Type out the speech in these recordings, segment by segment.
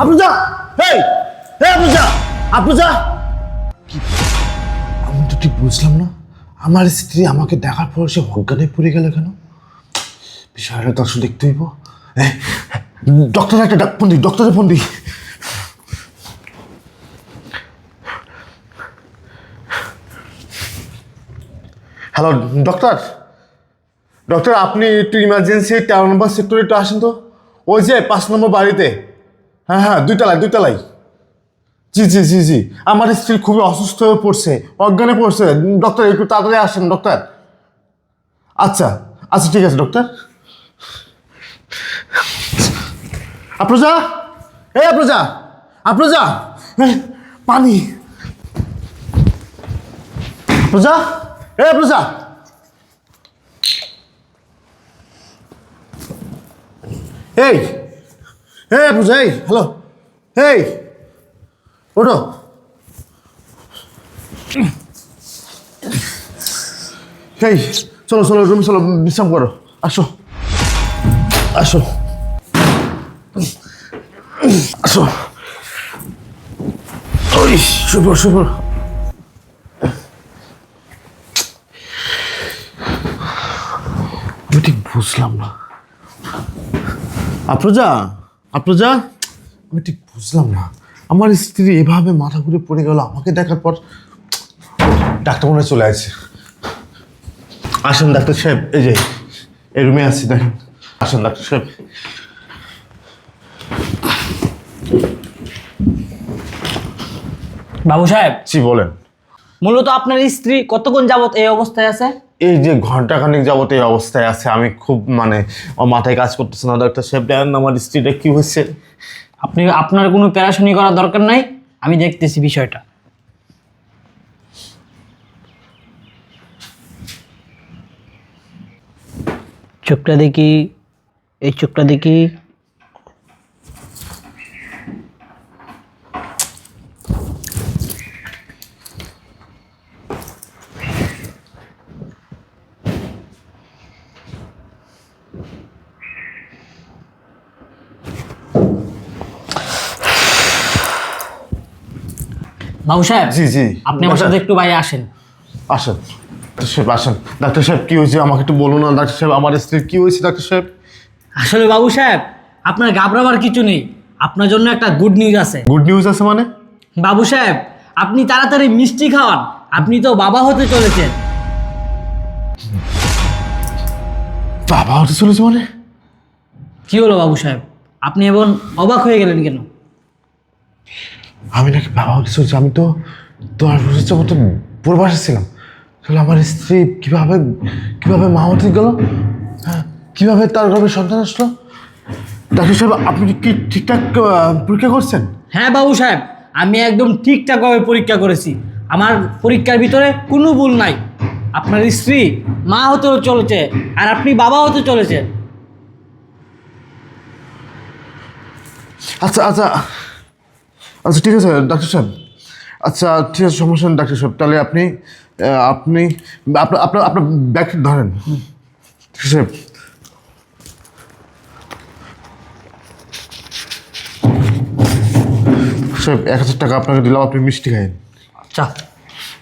আফরোজা! হেই হে আফরোজা! আফরোজা! আমি তো ঠিক বুঝলাম না। আমার স্ত্রী আমাকে দেখার পর সে অজ্ঞানে পড়ে গেল কেন? বিষয়টা তো আসলে দেখতে হইব। ডক্টর একটা ডাক ফোন দি ডক্টরের ফোন দি হ্যালো, ডক্টর? ডক্টর, আপনি একটু ইমার্জেন্সি তেরো নম্বর সেক্টরে একটু আসেন তো। ওই যে পাঁচ নম্বর বাড়িতে। হ্যাঁ হ্যাঁ দুইতলায় দুইতলায় জি জি জি জি। আমার স্ত্রী খুবই অসুস্থ হয়ে পড়ছে, অজ্ঞানে পড়ছে। ডক্টর, একটু তাড়াতাড়ি আসেন, ডক্টর। আচ্ছা আচ্ছা ঠিক আছে, ডক্টর। আপ্রজা? এই আপ্রজা আপ্রজা। পানি। আপ্রজা, এই আপ্রজা। এই। এই আপ্রজা এই, হ্যালো। এই, ওঠো। এই, চলো চলো, রুম চলো, বিশ্রাম করো। আসো। আসো। আসো। ওই, শুভ শুভ। আমি ঠিক বুঝলাম না। আপ্রজা আপ্রজা আমি ঠিক বুঝলাম না। আমার স্ত্রী এভাবে মাথা ঘুরে পড়ে গেল আমাকে দেখার পর ডাক্তার মনে চলে আসছে। আসেন ডাক্তার সাহেব এই যে এই রুমে আছি দেখেন। আসেন ডাক্তার সাহেব। বাবু সাহেব জি বলেন। মূলত আপনার স্ত্রী কতক্ষণ যাবত এই অবস্থায় আছে? এই যে ঘন্টাখানিক যাবত এই অবস্থায় আছে আমি খুব মানে মাথায় কাজ করতেছে না। ডাক্তার সাহেব দেখেন আমার স্ত্রীটা কি হয়েছে। আপনি আপনার কোনো প্যারাশনি করার দরকার নাই? আমি দেখতেছি বিষয়টা। চোখটা দেখি এই চোখটা দেখি। বাবু সাহেব জি জি। আপনি আমার সাথে একটু বাইরে আসেন। আসেন। ডাক্তার সাহেব আসেন। ডাক্তার সাহেব কি হয়েছে? আমাকে একটু বলুন না। ডাক্তার সাহেব আমার স্ত্রীর কি হয়েছে ডাক্তার সাহেব? আসলে বাবু সাহেব আপনার ঘাবড়াবার কিছু নেই। আপনার জন্য একটা গুড নিউজ আছে। গুড নিউজ আছে মানে? বাবু সাহেব আপনি তাড়াতাড়ি মিষ্টি খাওয়ান। আপনি তো বাবা হতে চলেছেন। বাবা হতে চলেছে মানে? কি হলো বাবু সাহেব? আপনি এমন অবাক হয়ে গেলেন কেন? আমি নাকি বাবা হতে চলছি আমি তো দশ বছর যাবত তো পূর্বাসে ছিলাম। তাহলে আমার স্ত্রী কীভাবে কীভাবে মা হতে গেল? হ্যাঁ কীভাবে তার গর্ভে সন্তান আসলো? ডাক্তার সাহেব আপনি কি ঠিকঠাক পরীক্ষা করছেন? হ্যাঁ বাবু সাহেব আমি একদম ঠিকঠাকভাবে পরীক্ষা করেছি। আমার পরীক্ষার ভিতরে কোনো ভুল নাই। আপনার স্ত্রী মা হতে চলেছে আর আপনি বাবা হতে চলেছেন। আচ্ছা আচ্ছা আচ্ছা ঠিক আছে ডাক্তার সাহেব। আচ্ছা ঠিক আছে সমস্যা নেই ডাক্তার সাহেব। তাহলে আপনি আপনি আপনার আপনার আপনার ব্যাগটা ধরেন। ঠিক আছে সাহেব। এক হাজার টাকা আপনাকে দিলাম আপনি মিষ্টি খাইন আচ্ছা।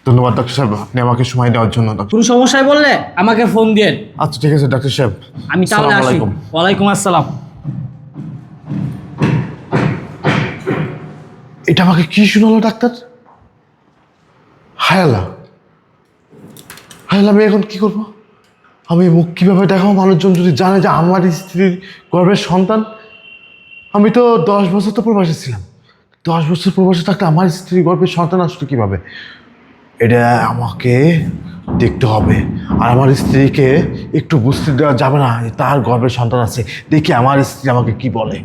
ধন্যবাদ ডাক্তার সাহেব। আপনি আমাকে সময় দেওয়ার জন্য কোনো সমস্যায় বললে আমাকে ফোন দিয়েন। আচ্ছা ঠিক আছে ডাক্তার সাহেব। আমি তাহলে আসি। আলাইকুম। ওয়ালাইকুম আসসালাম। এটা আমাকে কি শোনালো ডাক্তার? হায়ালা হায়ালা আমি এখন কি করব? আমি মুখ কীভাবে দেখাবো? মানুষজন যদি জানে যে আমার স্ত্রীর গর্ভের সন্তান, আমি তো দশ বছর তো প্রবাসে ছিলাম। দশ বছর প্রবাসে থাকতে আমার স্ত্রীর গর্ভের সন্তান আসলো কীভাবে? এটা আমাকে দেখতে হবে। আর আমার স্ত্রীকে একটু বুঝতে দেওয়া যাবে না তার গর্ভের সন্তান আছে। দেখি আমার স্ত্রী আমাকে কি বলে।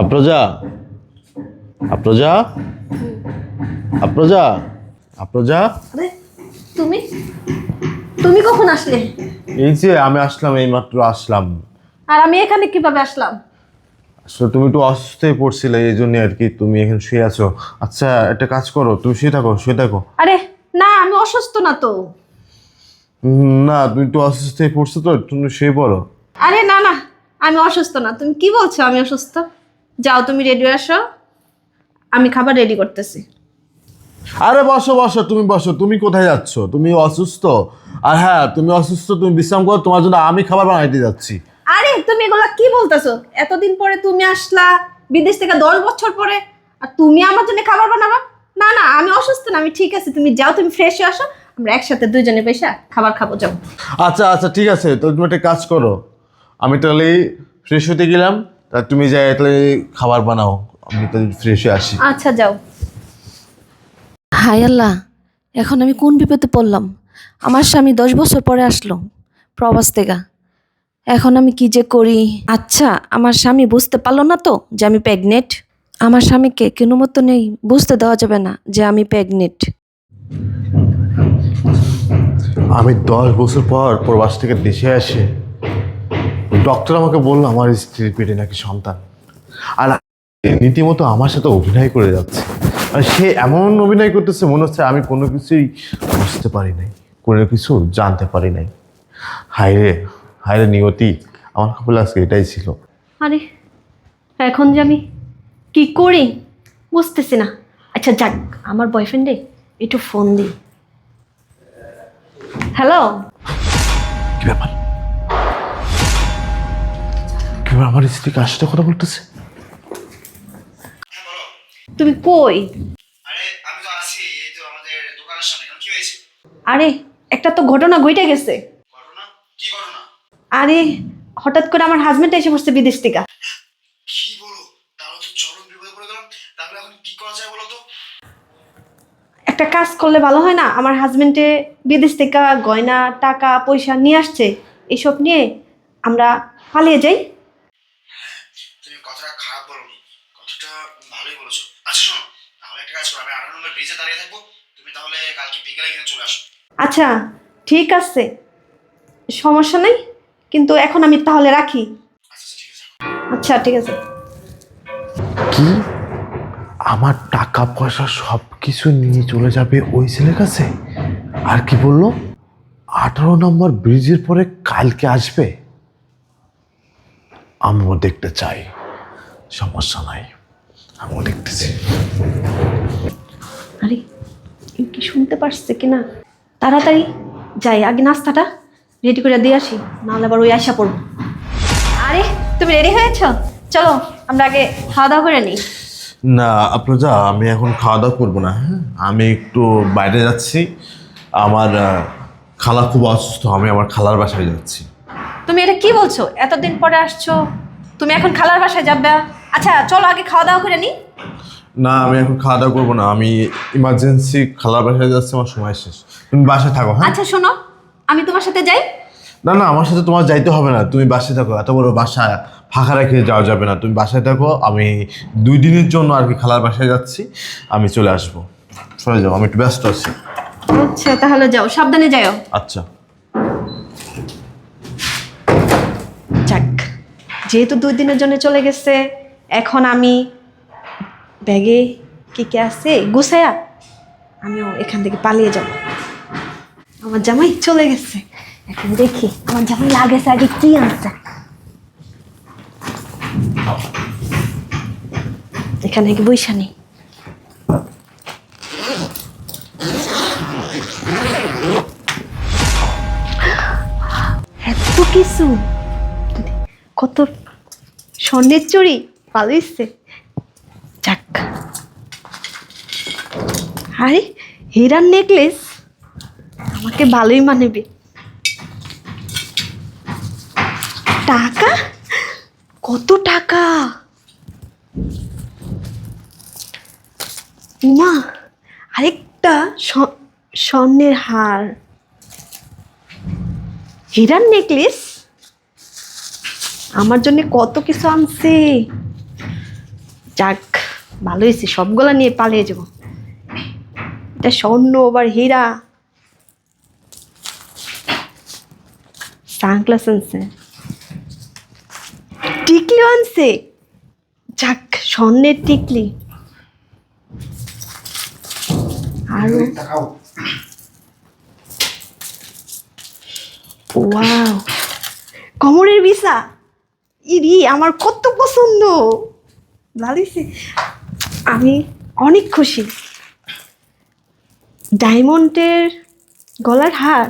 আপ্রজা? আপ্রজা? আপ্রজা? আপ্রজা? আরে তুমি? তুমি কখন আসলে? এই যে আমি আসলাম এইমাত্র আসলাম। আর আমি এখানে কীভাবে আসলাম? আসলে তুমি একটু অসুস্থ হয়ে পড়ছিলে এই জন্য আর কি তুমি এখানে শুয়ে আছো। আচ্ছা একটা কাজ করো তুমি শুয়ে থাকো শুয়ে থাকো। আরে না আমি অসুস্থ না তো। না তুমি একটু অসুস্থ হয়ে পড়ছো তো তুমি শুয়ে পড়ো। আরে না না আমি অসুস্থ না। তুমি কি বলছো আমি অসুস্থ? যাও তুমি রেডি আসো। আমি খাবার রেডি করতেছি। আরে বসো বসো তুমি বসো তুমি কোথায় যাচ্ছ? তুমি অসুস্থ? আর হ্যাঁ তুমি অসুস্থ তুমি বিশ্রাম করো তোমার জন্য আমি খাবার বানাইতে যাচ্ছি। আরে তুমি এগুলা কি বলতেছো? এতদিন পরে তুমি আসলা বিদেশ থেকে দশ বছর পরে আর তুমি আমার জন্য খাবার বানাবা? না না আমি অসুস্থ না আমি ঠিক আছে তুমি যাও তুমি ফ্রেশ হয়ে আসো আমরা একসাথে দুজনে বসে খাবার খাব যাও। আচ্ছা আচ্ছা ঠিক আছে তো তুমি একটা কাজ করো। আমি তাহলে ফ্রেশ হতে গেলাম তা তুমি যাই তাহলে খাবার বানাও আমি তাহলে ফ্রেশ হয়ে আসি। আচ্ছা যাও। হায় আল্লাহ এখন আমি কোন বিপদে পড়লাম? আমার স্বামী দশ বছর পরে আসলো প্রবাস থেকে। এখন আমি কি যে করি? আচ্ছা আমার স্বামী বুঝতে পারল না তো যে আমি প্রেগনেন্ট আমার স্বামীকে কোনো মতো নেই বুঝতে দেওয়া যাবে না যে আমি প্রেগনেন্ট আমি দশ বছর পর প্রবাস থেকে দেশে আসে। ডক্টর আমাকে বলল আমার স্ত্রীর পেটে নাকি সন্তান। আর রীতিমতো আমার সাথে অভিনয় করে যাচ্ছে। আর সে এমন অভিনয় করতেছে মনে হচ্ছে আমি কোনো কিছুই বুঝতে পারি নাই কোনো কিছু জানতে পারি নাই। হায়রে হায়রে নিয়তি আমার কপালে আজকে এটাই ছিল। আরে এখন যে আমি কি করি বুঝতেছি না। আচ্ছা যাক আমার বয়ফ্রেন্ডে একটু ফোন দিই। হ্যালো কি ব্যাপার? ব্যাপার আমার স্ত্রী কার সাথে কথা বলতেছে। তুমি কই? আরে আমি তো আছি এই তো আমাদের দোকানের সামনে। কি হয়েছে? আরে একটা তো ঘটনা ঘটে গেছে। ঘটনা? কি ঘটনা? আরে হঠাৎ করে আমার হাজবেন্ড এসে পড়ছে বিদেশ থেকে। কি বলো? তাহলে তো চরম বিপদে পড়ে গেলাম। তাহলে এখন কি করা যায় বলো তো? একটা কাজ করলে ভালো হয় না? আমার হাজবেন্ডে বিদেশ থেকে গয়না টাকা পয়সা নিয়ে আসছে। এসব নিয়ে আমরা পালিয়ে যাই তুমি কথাটা খারাপ বলোনি কথাটা ভালোই বলেছ আচ্ছা শোনো তাহলে একটা কাজ করো আমি আঠারো নম্বর ব্রিজে দাঁড়িয়ে থাকব তুমি তাহলে কালকে বিকেলে এখানে চলে আসো। আচ্ছা ঠিক আছে। সমস্যা নেই কিন্তু এখন আমি তাহলে রাখি। আচ্ছা আচ্ছা, ঠিক আছে। আচ্ছা ঠিক আছে। কি? আমার টাকা পয়সা সব কিছু নিয়ে চলে যাবে ওই ছেলের কাছে? আর কি বলল? আঠারো নম্বর ব্রিজের পরে কালকে আসবে? আমিও দেখতে চাই। সমস্যা নাই আমিও দেখতেছি। আরে কেউ কি শুনতে পারছে কি না তাড়াতাড়ি যাই আগে নাস্তাটা রেডি করে দিয়ে আসি নাহলে আবার ওই আশা পড়ব। আরে তুমি রেডি হয়েছ? চলো আমরা আগে খাওয়া দাওয়া করে নিই। না আপনারা আমি এখন খাওয়া দাওয়া করব না হ্যাঁ? আমি একটু বাইরে যাচ্ছি। আমার খালা খুব অসুস্থ আমি আমার খালার বাসায় যাচ্ছি। তুমি এটা কি বলছো? এতদিন পরে আসছো। তুমি এখন খালার বাসায় যাবে? আচ্ছা চলো আগে খাওয়া দাওয়া করে নিই। না আমি এখন খাওয়া দাওয়া করব না। আমি ইমার্জেন্সি খালার বাসায় যাচ্ছি আমার সময় শেষ। তুমি বাসায় থাকো হ্যাঁ? আচ্ছা শোনো। আমি তোমার সাথে যাই? না না আমার সাথে তোমার যাইতে হবে না। তুমি বাসায় থাকো এত বড় বাসা ফাঁকা রেখে যাওয়া যাবে না। তুমি বাসায় থাকো আমি দুই দিনের জন্য আর কি খালার বাসায় যাচ্ছি আমি চলে আসব। চলে যাও আমি একটু ব্যস্ত আছি। আচ্ছা তাহলে যাও সাবধানে যাও আচ্ছা। যাক যেহেতু দুই দিনের জন্য চলে গেছে এখন আমি ব্যাগে কি কে আছে, গুছায়া আমিও এখান থেকে পালিয়ে যাব। আমার জামাই চলে গেছে। এখন দেখি আমার জামাই লাগে আগে কি আনছে। এখানে কি বৈশা নেই। এত কিছু। কত স্বর্ণের চুরি ভালো এসছে যাক আরে হীরার নেকলেস আমাকে ভালোই মানেবে। টাকা? কত টাকা? উমা, আরেকটা স্ব- স্বর্ণের হার। হীরার নেকলেস আমার জন্য কত কিছু আনছে। যাক, ভালো হয়েছে, সবগুলা নিয়ে পালিয়ে যাব। এটা স্বর্ণ আবার হীরা। সানগ্লাস আনছে। টিকলিও আনছে। যাক স্বর্ণের টিকলি। আরও। ওয়াও কমরের বিসা ইরি আমার কত পছন্দ। ভালোইছে আমি অনেক খুশি। ডায়মন্ডের গলার হার?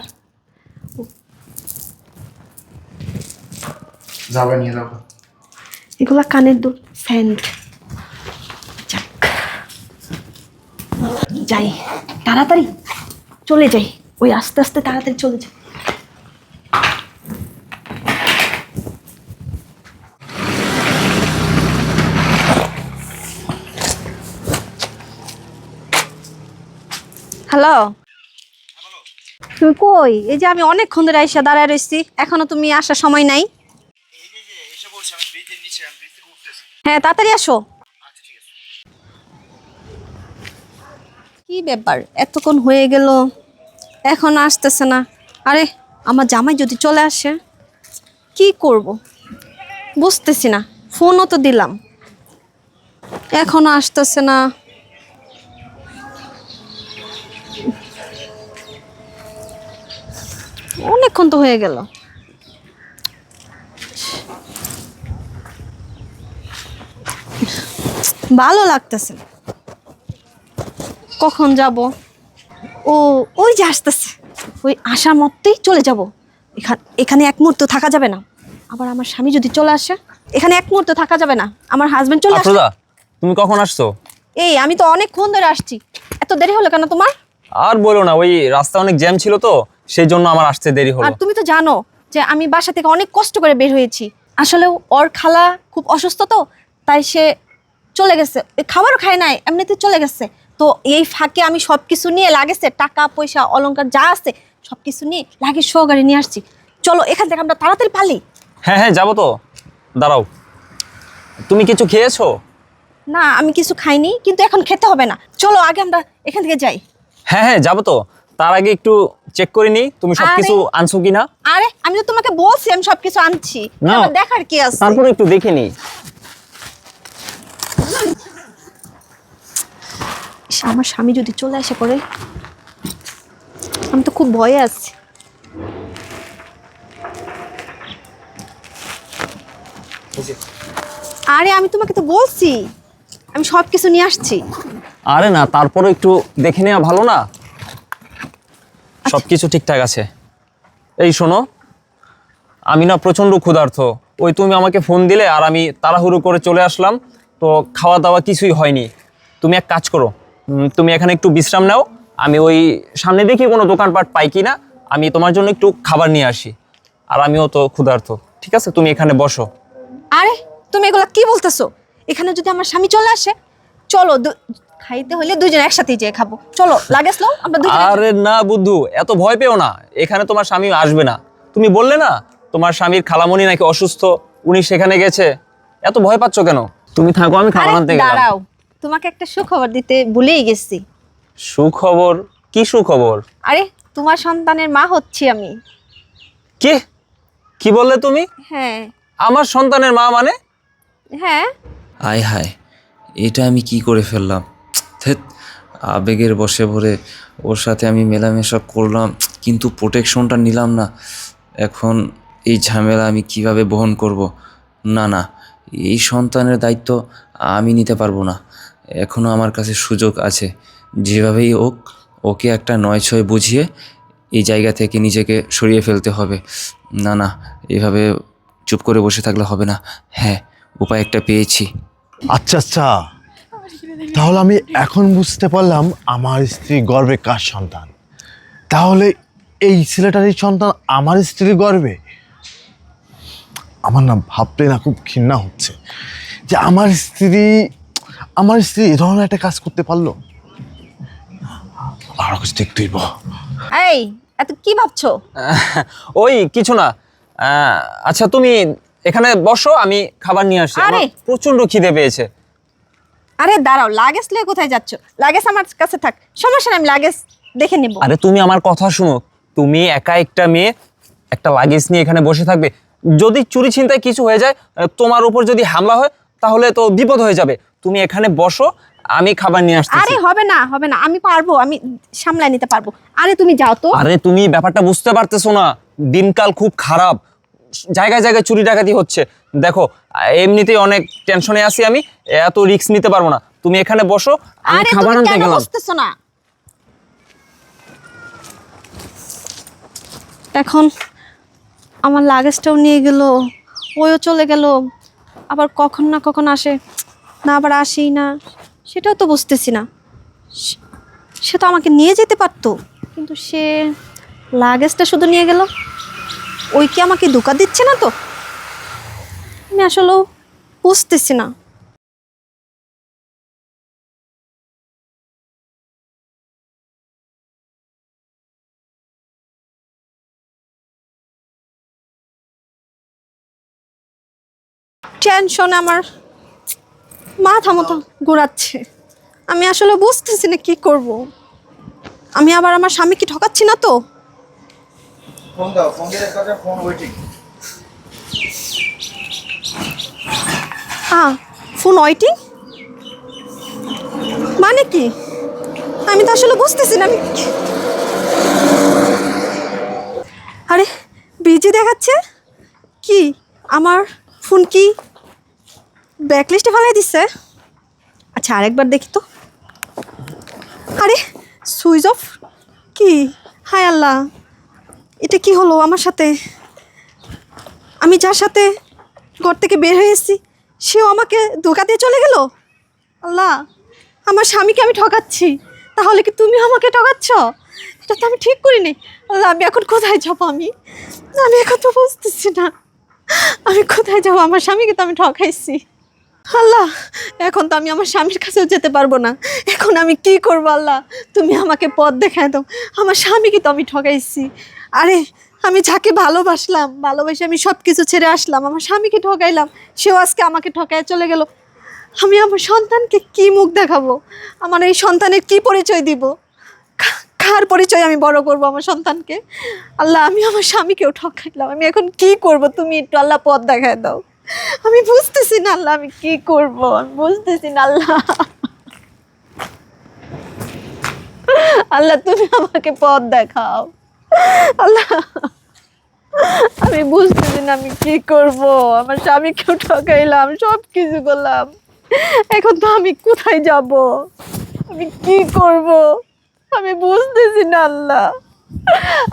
যাবে নিয়ে যাব। এগুলা কানের দুল স্যান্ড যাই তাড়াতাড়ি চলে যাই। ওই আস্তে আস্তে তাড়াতাড়ি চলে যাই। হ্যালো। তুমি কই? এই যে আমি অনেকক্ষণ ধরে আইসা দাঁড়ায় রয়েছি এখনও তুমি আসার সময় নাই। হ্যাঁ তাড়াতাড়ি আসো। কি ব্যাপার? এতক্ষণ হয়ে গেল, এখন আসতেছে না। আরে, আমার জামাই যদি চলে আসে, কি করব? বুঝতেছি না, ফোনও তো দিলাম। এখনও আসতেছে না। অনেকক্ষণ তো হয়ে গেল। ভালো লাগতেছে কখন যাব? ও ওই যে আসতেছে। ওই আসার মতেই চলে যাব। এখানে এখানে এক মুহূর্ত থাকা যাবে না। আবার আমার স্বামী যদি চলে আসে এখানে এক মুহূর্ত থাকা যাবে না। আমার হাজবেন্ড চলে আসে। তুমি কখন আসছো? এই আমি তো অনেকক্ষণ ধরে আসছি। এত দেরি হলো কেন তোমার? আর বলো না ওই রাস্তা অনেক জ্যাম ছিল তো। সেই জন্য আমার আসতে দেরি হলো। আর তুমি তো জানো যে আমি বাসা থেকে অনেক কষ্ট করে বের হয়েছি। আসলে ওর খালা খুব অসুস্থ তো তাই সে চলে গেছে। খাবারও খায় নাই এমনিতে চলে গেছে। তো এই ফাঁকে আমি সব কিছু নিয়ে লাগেছে টাকা পয়সা অলংকার যা আছে সব কিছু নিয়ে লাগে সহকারে নিয়ে আসছি। চলো এখান থেকে আমরা তাড়াতাড়ি পালি। হ্যাঁ হ্যাঁ যাব তো। দাঁড়াও। তুমি কিছু খেয়েছো? না আমি কিছু খাইনি কিন্তু এখন খেতে হবে না। চলো আগে আমরা এখান থেকে যাই। হ্যাঁ হ্যাঁ যাব তো। তার আগে একটু চেক করে নি তুমি সব আরে- কিছু আনছো কিনা। আরে আমি তো তোমাকে বলছি আমি সব কিছু আনছি। না। আবার দেখার কি আছে? তারপরে একটু দেখে নি আমার স্বামী যদি চলে আসে পরে আমি তো খুব ভয়ে আছি। আরে আমি তোমাকে তো বলছি আমি সব কিছু নিয়ে আসছি। আরে না তারপরে একটু দেখে নেওয়া ভালো না? সব কিছু ঠিকঠাক আছে। এই শোনো আমি না প্রচণ্ড ক্ষুধার্ত। ওই তুমি আমাকে ফোন দিলে আর আমি তাড়াহুড়ো করে চলে আসলাম তো খাওয়া দাওয়া কিছুই হয়নি। তুমি এক কাজ করো তুমি এখানে একটু বিশ্রাম নাও আমি ওই সামনে দেখি কোনো দোকানপাট পাই কি না আমি তোমার জন্য একটু খাবার নিয়ে আসি। আর আমিও তো ক্ষুধার্ত ঠিক আছে? তুমি এখানে বসো। আরে তুমি এগুলো কি বলতেছো? এখানে যদি আমার স্বামী চলে আসে চলো খাইতে হলে দুজন একসাথে যেয়ে খাব। চলো লাগেজ নাও আমরা দুজন আরে না বুদ্ধু এত ভয় পেও না। এখানে তোমার স্বামী আসবে না। তুমি বললে না তোমার স্বামীর খালামণি নাকি অসুস্থ উনি সেখানে গেছে। এত ভয় পাচ্ছ কেন? তুমি থাকো আমি খাবার আনতে গেলাম। দাঁড়াও তোমাকে একটা সুখবর দিতে ভুলেই গেছি। সুখবর? কি সুখবর? আরে তোমার সন্তানের মা হচ্ছি আমি। কি? কি বললে তুমি? হ্যাঁ। আমার সন্তানের মা মানে? হ্যাঁ। আয় হায় এটা আমি কি করে ফেললাম? থেত আবেগের বসে ভরে ওর সাথে আমি মেলামেশা করলাম, কিন্তু প্রোটেকশনটা নিলাম না। এখন এই ঝামেলা আমি কীভাবে বহন করব? না না, এই সন্তানের দায়িত্ব আমি নিতে পারব না। এখনও আমার কাছে সুযোগ আছে। যেভাবেই হোক, ওকে একটা নয় ছয় বুঝিয়ে এই জায়গা থেকে নিজেকে সরিয়ে ফেলতে হবে। না না, এভাবে চুপ করে বসে থাকলে হবে না। হ্যাঁ উপায় একটা পেয়েছি। আচ্ছা আচ্ছা। তাহলে আমি এখন বুঝতে পারলাম আমার স্ত্রী গর্বে কার সন্তান। তাহলে এই ছেলেটারই সন্তান আমার স্ত্রীর গর্বে? আমার না ভাবতে না খুব ঘৃণা হচ্ছে যে আমার স্ত্রী আমার স্ত্রী এ ধরনের একটা কাজ করতে পারল। আর কিছু দেখতেই এই এত কি ভাবছ? ওই কিছু না। আচ্ছা তুমি এখানে বসো আমি খাবার নিয়ে আসছি। আমার প্রচণ্ড খিদে পেয়েছে। আরে দাঁড়াও লাগেজ নিয়ে কোথায় যাচ্ছ? লাগেজ আমার কাছে থাক। সমস্যা নেই আমি লাগেজ দেখে নেব। আরে তুমি আমার কথা শুনো তুমি একা একটা মেয়ে একটা লাগেজ নিয়ে এখানে বসে থাকবে। যদি চুরি ছিনতাই কিছু হয়ে যায় তোমার উপর যদি হামলা হয় তাহলে তো বিপদ হয়ে যাবে। তুমি এখানে বসো আমি খাবার নিয়ে আসতেছি। আরে হবে না হবে না আমি পারব আমি সামলায় নিতে পারব। আরে তুমি যাও তো। আরে তুমি ব্যাপারটা বুঝতে পারতেছো না দিনকাল খুব খারাপ। জায়গায় জায়গায় চুরি ডাকাতি হচ্ছে। দেখো এমনিতেই অনেক টেনশনে আছি আমি এত রিস্ক নিতে পারব না। তুমি এখানে বসো আমি খাবার আনতে গেলাম। না? এখন আমার লাগেজটাও নিয়ে গেল ওইও চলে গেল আবার কখন না কখন আসে না আবার আসেই না সেটাও তো বুঝতেছি না। সে তো আমাকে নিয়ে যেতে পারতো কিন্তু সে লাগেজটা শুধু নিয়ে গেল। ওই কি আমাকে ধোকা দিচ্ছে না তো? আমি আসলেও বুঝতেছি না। টেনশন আমার মাথা মতো ঘোরাচ্ছে। আমি আসলে বুঝতেছি না কি করব। আমি আবার আমার স্বামীকে ঠকাচ্ছি না তো? ফোন দাও, ফোন কথা ফোন ওয়েটিং হ্যাঁ ফোন ওয়েটিং মানে কি? আমি তো আসলে বুঝতেছি না, আমি আরে, বিজি দেখাচ্ছে? কি, আমার ফোন কি ব্যাকলিস্টে ফেলাই দিচ্ছে? আচ্ছা আরেকবার দেখি তো। আরে, সুইচ অফ? কি? হায় আল্লাহ। এটা কি হলো আমার সাথে? আমি যার সাথে ঘর থেকে বের হয়ে এসেছি, সেও আমাকে ধোকা দিয়ে চলে গেল? আল্লাহ, আমার স্বামীকে আমি ঠকাচ্ছি, তাহলে কি তুমি আমাকে ঠকাচ্ছ? এটা তো আমি ঠিক করিনি। আল্লাহ, আমি এখন কোথায় যাব আমি? আমি এখন তো বুঝতেছি না। আমি কোথায় যাব? আমার স্বামীকে তো আমি ঠকাইছি। আল্লাহ, এখন তো আমি আমার স্বামীর কাছেও যেতে পারব না। এখন আমি কি করব আল্লাহ? তুমি আমাকে পথ দেখায় দাও। আমার স্বামীকে তো আমি ঠকাইছি। আরে, আমি যাকে ভালোবাসলাম, ভালোবেসে আমি সব কিছু ছেড়ে আসলাম, আমার স্বামীকে ঠকাইলাম, সেও আজকে আমাকে ঠকায় চলে গেল। আমি আমার সন্তানকে কি মুখ দেখাবো? আমার এই সন্তানের কি পরিচয় দিব? কার পরিচয় আমি বড় করব আমার সন্তানকে? আল্লাহ, আমি আমার স্বামীকেও ঠকাইলাম। আমি এখন কি করব? তুমি একটু আল্লাহ পথ দেখায় দাও। আমি বুঝতেছি না আল্লাহ, আমি কি করব? আমি বুঝতেছি না আল্লাহ। আল্লাহ, তুমি আমাকে পথ দেখাও। আল্লাহ। আমি বুঝতেছি না আমি কি করব। আমার স্বামীকেও ঠকাইলাম সব কিছু করলাম। এখন তো আমি কোথায় যাব? আমি কি করব? আমি বুঝতেছি না আল্লাহ।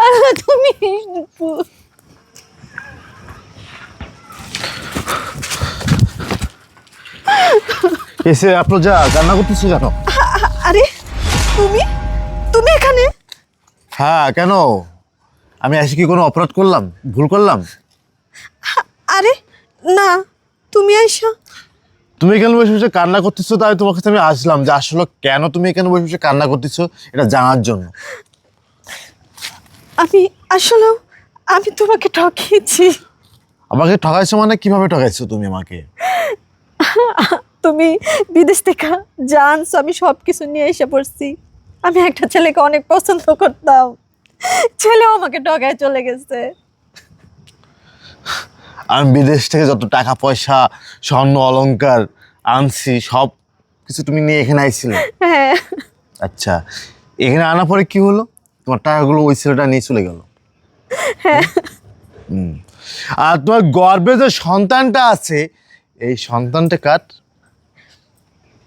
আল্লাহ তুমি এসে আপনার যা কান্না করতেছো জানো? আরে তুমি? তুমি এখানে? হ্যাঁ কেন? আমি এসে কি কোনো অপরাধ করলাম? ভুল করলাম? আরে না তুমি আইসা। তুমি এখানে বসে বসে কান্না করতেছো তাই তোমার কাছে আমি আসলাম যে আসলে কেন তুমি এখানে বসে বসে কান্না করতেছো এটা জানার জন্য। আমি আসলেও আমি তোমাকে ঠকিয়েছি। আমাকে ঠকাইছো মানে কীভাবে ঠকাইছো তুমি আমাকে? তুমি বিদেশ থেকে জানছো আমি সব কিছু নিয়ে এসে পড়ছি। আমি একটা ছেলেকে অনেক পছন্দ করতাম। ছেলেও আমাকে ঠকায় চলে গেছে। আমি বিদেশ থেকে যত টাকা পয়সা স্বর্ণ অলংকার আনছি সব কিছু তুমি নিয়ে এখানে আইছিলে? হ্যাঁ। আচ্ছা এখানে আনার পরে কি হলো? তোমার টাকাগুলো ওই ছেলেটা নিয়ে চলে গেল। হুম। আর তোমার গর্বে যে সন্তানটা আছে এই সন্তানটা কার?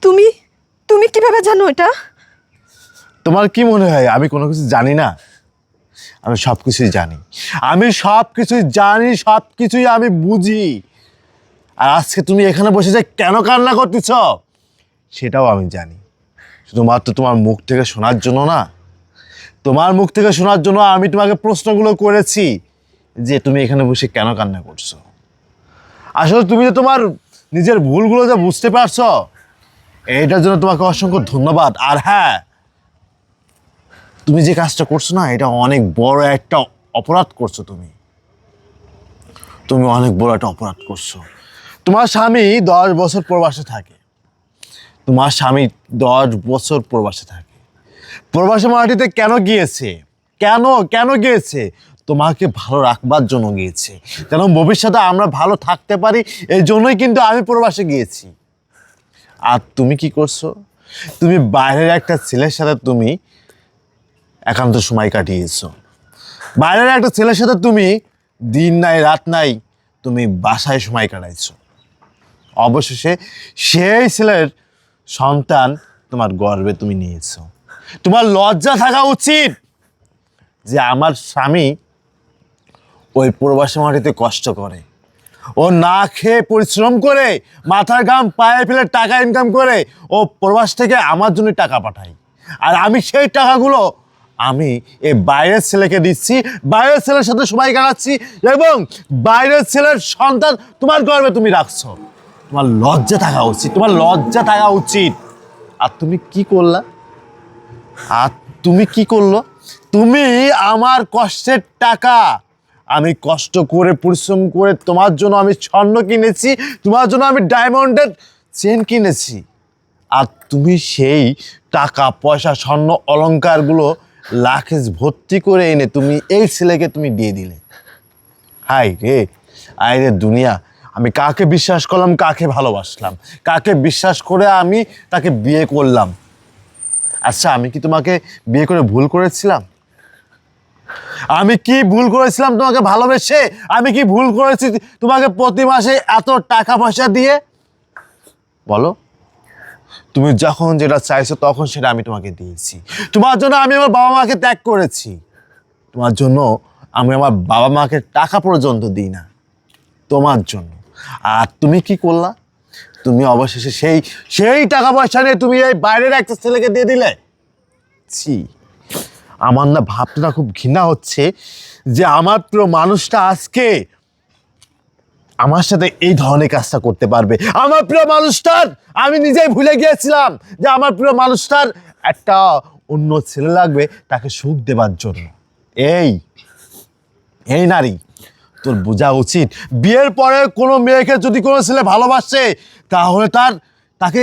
তুমি? তুমি কীভাবে জানো এটা? তোমার কি মনে হয়? আমি কোনো কিছু জানি না? আমি সব কিছুই জানি। আমি সব কিছুই জানি সব কিছুই আমি বুঝি। আর আজকে তুমি এখানে বসে যে কেন কান্না করতেছ, সেটাও আমি জানি। শুধুমাত্র তোমার মুখ থেকে শোনার জন্য না, তোমার মুখ থেকে শোনার জন্য আমি তোমাকে প্রশ্নগুলো করেছি যে তুমি এখানে বসে কেন কান্না করছ? আসলে তুমি যে তোমার নিজের ভুলগুলো যে বুঝতে পারছ এইটার জন্য তোমাকে অসংখ্য ধন্যবাদ। আর হ্যাঁ তুমি যে কাজটা করছ না, এটা অনেক বড় একটা অপরাধ করছ তুমি। তুমি অনেক বড় একটা অপরাধ করছ। তোমার স্বামী দশ বছর প্রবাসে থাকে। তোমার স্বামী দশ বছর প্রবাসে থাকে। প্রবাসী মাটিতে কেন গিয়েছে? কেন কেন গিয়েছে? তোমাকে ভালো রাখবার জন্য গিয়েছে। কেন ভবিষ্যতে আমরা ভালো থাকতে পারি, এই জন্যই কিন্তু আমি প্রবাসে গিয়েছি। আর তুমি কি করছ? তুমি বাইরের একটা ছেলের সাথে তুমি একান্ত সময় কাটিয়েছ। বাইরের একটা ছেলের সাথে তুমি দিন নাই, রাত নাই, তুমি বাসায় সময় কাটাইছ। অবশেষে সেই ছেলের সন্তান তোমার গর্বে তুমি নিয়েছ। তোমার লজ্জা থাকা উচিত যে আমার স্বামী ওই প্রবাসী মাটিতে কষ্ট করে। ও না খেয়ে পরিশ্রম করে, মাথার গাম পায়ে ফেলে টাকা ইনকাম করে, ও প্রবাস থেকে আমার জন্য টাকা পাঠায়। আর আমি সেই টাকাগুলো আমি এই বাইরের ছেলেকে দিচ্ছি, বাইরের ছেলের সাথে সময় কাটাচ্ছি এবং বাইরের ছেলের সন্তান তোমার গর্বে তুমি রাখছো। তোমার লজ্জা থাকা উচিত, তোমার লজ্জা থাকা উচিত। আর তুমি কি করলা? আর তুমি কি করল? তুমি আমার কষ্টের টাকা। আমি কষ্ট করে, পরিশ্রম করে তোমার জন্য আমি স্বর্ণ কিনেছি, তোমার জন্য আমি ডায়মন্ডের চেন কিনেছি। আর তুমি সেই টাকা, পয়সা, স্বর্ণ অলংকারগুলো লাখেজ ভর্তি করে এনে তুমি এই ছেলেকে তুমি দিয়ে দিলে। হাই রে, আয় রে দুনিয়া। আমি কাকে বিশ্বাস করলাম, কাকে ভালোবাসলাম? কাকে বিশ্বাস করে আমি তাকে বিয়ে করলাম? আচ্ছা আমি কি তোমাকে বিয়ে করে ভুল করেছিলাম? আমি কি ভুল করেছিলাম তোমাকে ভালোবেসে? আমি কি ভুল করেছি তোমাকে প্রতি মাসে এত টাকা পয়সা দিয়ে? বলো। তুমি যখন যেটা চাইছো, তখন সেটা আমি তোমাকে দিয়েছি। তোমার জন্য আমি আমার বাবা মাকে ত্যাগ করেছি। তোমার জন্য আমি আমার বাবা মাকে টাকা পর্যন্ত দিই না। তোমার জন্য। আর তুমি কি করলা? তুমি অবশেষে সেই সেই টাকা পয়সা নিয়ে তুমি এই বাইরের একটা ছেলেকে দিয়ে দিলে? ছি। আমার না ভাবতে না খুব ঘৃণা হচ্ছে যে আমার প্রিয় মানুষটা আজকে আমার সাথে এই ধরনের কাজটা করতে পারবে। আমার প্রিয় মানুষটার, আমি নিজেই ভুলে গিয়েছিলাম যে আমার প্রিয় মানুষটার একটা অন্য ছেলে লাগবে তাকে সুখ দেবার জন্য। এই এই নারী, তোর বোঝা উচিত। বিয়ের পরে কোনো মেয়েকে যদি কোনো ছেলে ভালোবাসে, তাহলে তার, তাকে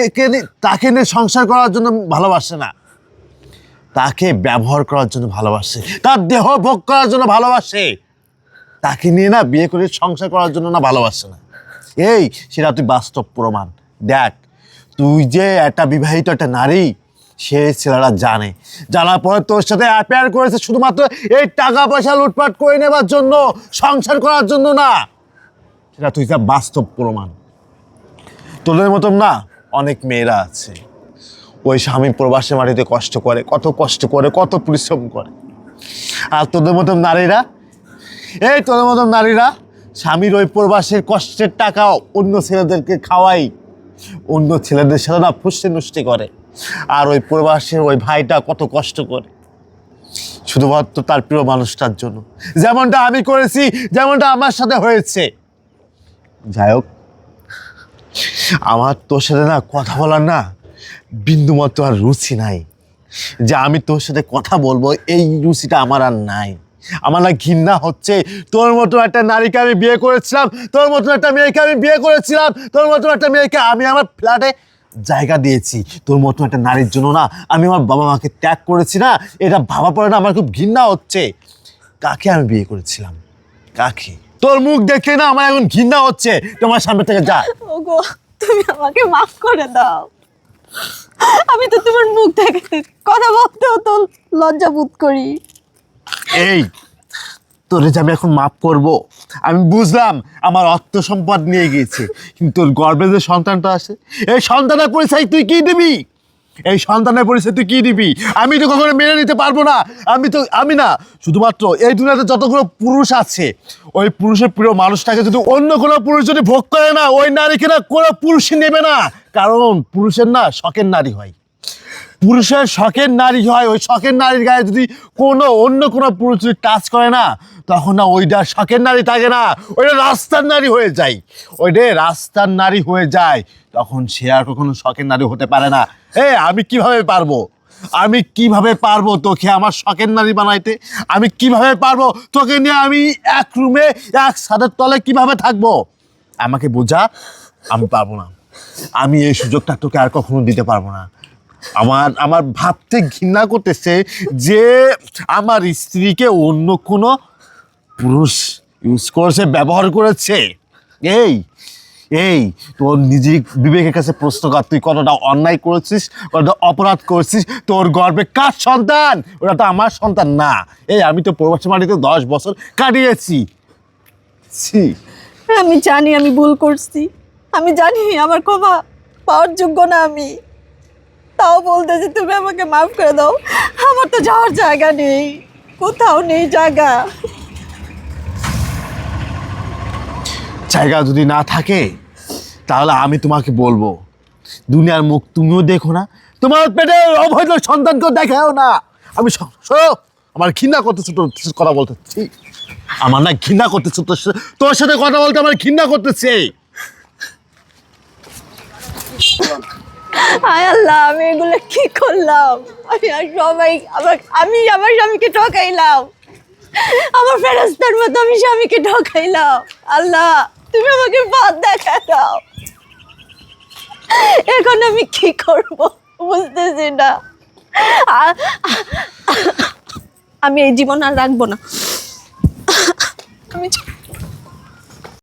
তাকে নিয়ে সংসার করার জন্য ভালোবাসে না। তাকে ব্যবহার করার জন্য ভালোবাসে। তার দেহ ভোগ করার জন্য ভালোবাসে। তাকে নিয়ে না বিয়ে করে সংসার করার জন্য না ভালোবাসে না। এই, সেটা তুই বাস্তব প্রমাণ। দেখ, তুই যে একটা বিবাহিত একটা নারী, সে ছেলেরা জানে। জানার পরে তোর সাথে অ্যাপেয়ার করেছে শুধুমাত্র এই টাকা পয়সা লুটপাট করে নেবার জন্য, সংসার করার জন্য না। সেটা তুই যা বাস্তব প্রমাণ। তোদের মতন না অনেক মেয়েরা আছে। ওই স্বামী প্রবাসে মাটিতে কষ্ট করে, কত কষ্ট করে, কত পরিশ্রম করে। আর তোদের মতন নারীরা এই তোদের মতন নারীরা, স্বামীর ওই প্রবাসের কষ্টের টাকা অন্য ছেলেদেরকে খাওয়াই, অন্য ছেলেদের সাথে না ফুসতে নুষ্টি করে। আর ওই প্রবাসের ওই ভাইটা কত কষ্ট করে। শুধুমাত্র তার প্রিয় মানুষটার জন্য। যেমনটা আমি করেছি, যেমনটা আমার সাথে হয়েছে। যাই হোক, আমার তোর সাথে না কথা বলার না বিন্দুমাত্র আর রুচি নাই। যে আমি তোর সাথে কথা বলব, এই রুচিটা আমার আর নাই। আমার না ঘৃণা হচ্ছে। তোর মতো একটা নারীকে আমি বিয়ে করেছিলাম, তোর মতো একটা মেয়েকে আমি বিয়ে করেছিলাম, তোর মতো একটা মেয়েকে আমি আমার ফ্ল্যাটে জায়গা দিয়েছি। তোর মতো একটা নারীর জন্য না আমি আমার বাবা মাকে ত্যাগ করেছি না, এটা ভাবা পড়ে না, আমার খুব ঘৃণা হচ্ছে। কাকে আমি বিয়ে করেছিলাম? কাকে? তোর মুখ দেখে না আমার এখন ঘৃণা হচ্ছে। তোমার সামনে থেকে যা। ওগো, তুমি আমাকে মাফ করে দাও। আমি তো তোমার মুখ দেখে কথা বলতেও তো লজ্জা বোধ করি। এই, তোরে যে আমি এখন মাফ করব। আমি বুঝলাম আমার অর্থ সম্পদ নিয়ে গিয়েছে, কিন্তু তোর গর্বে যে সন্তানটা আছে, এই সন্তানের পরিচয় তুই কি দিবি? এই সন্তানের পরিচয় তুই কি দিবি? আমি তো কখনো মেনে নিতে পারব না। আমি তো, আমি না, শুধুমাত্র এই দুনিয়াতে যতগুলো পুরুষ আছে, ওই পুরুষের প্রিয় মানুষটাকে যদি অন্য কোনো পুরুষ যদি ভোগ করে না, ওই নারীকে না কোনো পুরুষই নেবে না। কারণ পুরুষের না, শখের নারী হয়। পুরুষের শখের নারী হয়, ওই শখের নারীর গায়ে যদি কোনো অন্য কোনো পুরুষ যদি টাচ করে না, তখন না ওইটা শখের নারী থাকে না, ওইটা রাস্তার নারী হয়ে যায়। ওইটা রাস্তার নারী হয়ে যায়, তখন সে আর কখনো শখের নারী হতে পারে না। এ, আমি কীভাবে পারব? আমি কীভাবে পারব তোকে আমার শখের নারী বানাইতে? আমি কীভাবে পারব? তোকে নিয়ে আমি এক রুমে, এক ছাদের তলে কীভাবে থাকব? আমাকে বোঝা, আমি পারব না। আমি এই সুযোগটা তোকে আর কখনো দিতে পারব না। আমার আমার ভাবতে ঘৃণা করতেছে যে আমার স্ত্রীকে অন্য কোনো পুরুষ ইউজ করেছে, ব্যবহার করেছে। এই এই, তোর নিজের বিবেকের কাছে প্রশ্ন কর, তুই কতটা অন্যায় করেছিস, কতটা অপরাধ করেছিস, তোর গর্বে কার সন্তান? ওটা তো আমার সন্তান না। এই, আমি তো প্রবাসী মাটিতে দশ বছর কাটিয়েছি। ছি। আমি জানি আমি ভুল করছি। আমি জানি আমার ক্ষমা পাওয়ার যোগ্য না আমি। তাও বলতেছি তুমি আমাকে মাফ করে দাও। আমার তো যাওয়ার জায়গা নেই। কোথাও নেই জায়গা। জায়গা যদি না থাকে, তাহলে আমি তোমাকে বলব। দুনিয়ার মুখ তুমিও দেখো না। তোমার পেটে অবৈধ সন্তানকেও দেখাও না। আমি শোনো, আমার ঘৃণা করতেছো তোর কথা বলতেছি আমার না ঘৃণা করতেছো তোর সাথে তোর সাথে কথা বলতে আমার ঘৃণা করতেছে। হায় আল্লাহ, আমি এগুলো কি করলাম? আমি আর সবাই আমার, আমি আমার স্বামীকে ঠকাইলাম। আমার ফেরস্তার মতো আমি স্বামীকে ঠকাইলাম। আল্লাহ, তুমি আমাকে বাদ দেখা দাও। এখন আমি কি করব বুঝতেছি না। আমি এই জীবন আর রাখব না। আমি